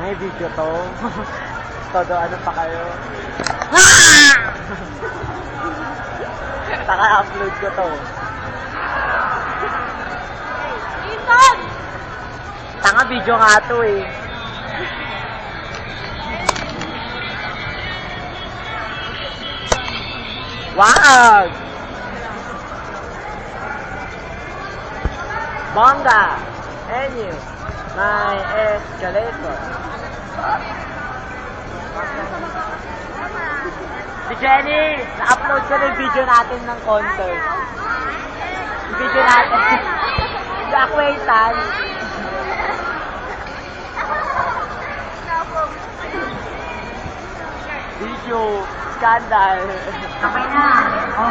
may video to. Todo ano pa kayo. Saka upload ko to. Ethan! Tanga video nga to eh. Wag! Bongga! Enyu! My escalator. Si Jenny! Na-upload ko na yung video natin ng concert. Yung video natin. Sa acquaintance. Video. Scandal. Okay na. O,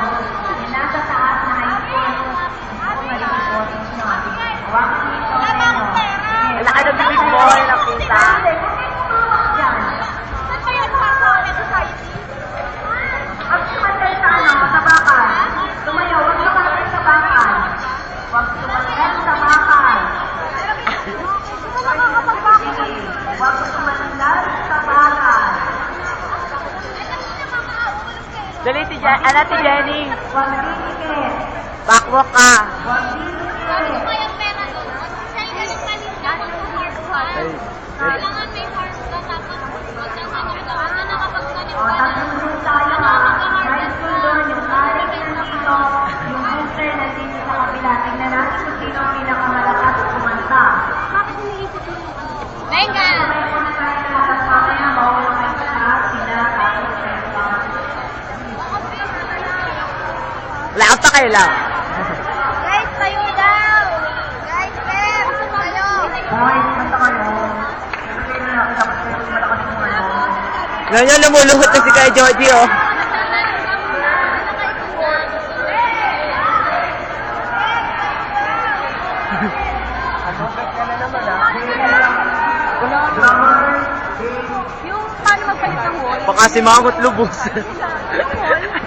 yung nasa taas na gusto ko marireporting nyo. Hawakan niyo Dali, ti Je- ano, ti Jenny? Backwalk ka. Pakialam. Guys, tayo daw! Guys, Pep! Tayo! Hoy, kanta kayo. Ano. Ngayon, lumuluhot na si Kay Jody, oh. Yung paano magpalit ng wall? Baka si Mamot lubos. Yung wall?